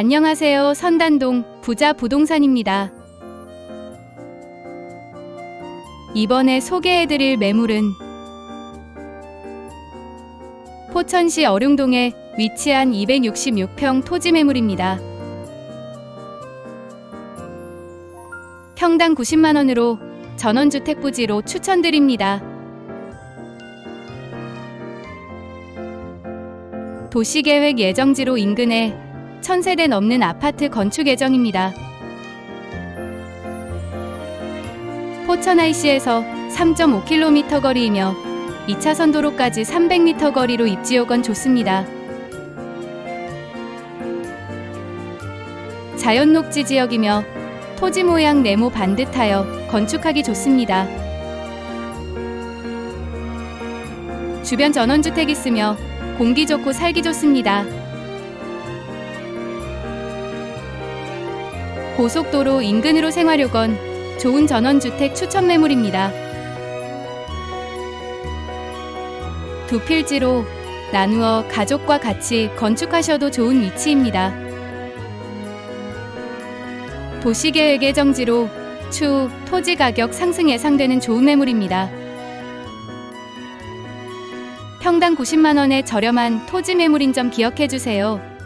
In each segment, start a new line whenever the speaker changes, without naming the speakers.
안녕하세요. 선단동 부자 부동산입니다. 이번에 소개해드릴 매물은 포천시 어룡동에 위치한 266평 토지 매물입니다. 평당 90만원으로 전원주택 부지로 추천드립니다. 도시계획 예정지로 인근에 1000세대 넘는 아파트 건축 예정입니다. 포천 IC에서 3.5km 거리이며 2차선 도로까지 300m 거리로 입지 요건 좋습니다. 자연 녹지 지역이며 토지 모양 네모 반듯하여 건축하기 좋습니다. 주변 전원주택 있으며 공기 좋고 살기 좋습니다. 고속도로 인근으로 생활요건 좋은 전원주택 추천 매물입니다. 두 필지로 나누어 가족과 같이 건축하셔도 좋은 위치입니다. 도시계획 예정지로 추후 토지 가격 상승 예상되는 좋은 매물입니다. 평당 90만 원의 저렴한 토지 매물인 점 기억해 주세요.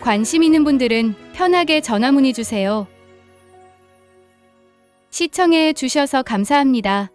관심 있는 분들은 편하게 전화 문의 주세요. 시청해 주셔서 감사합니다.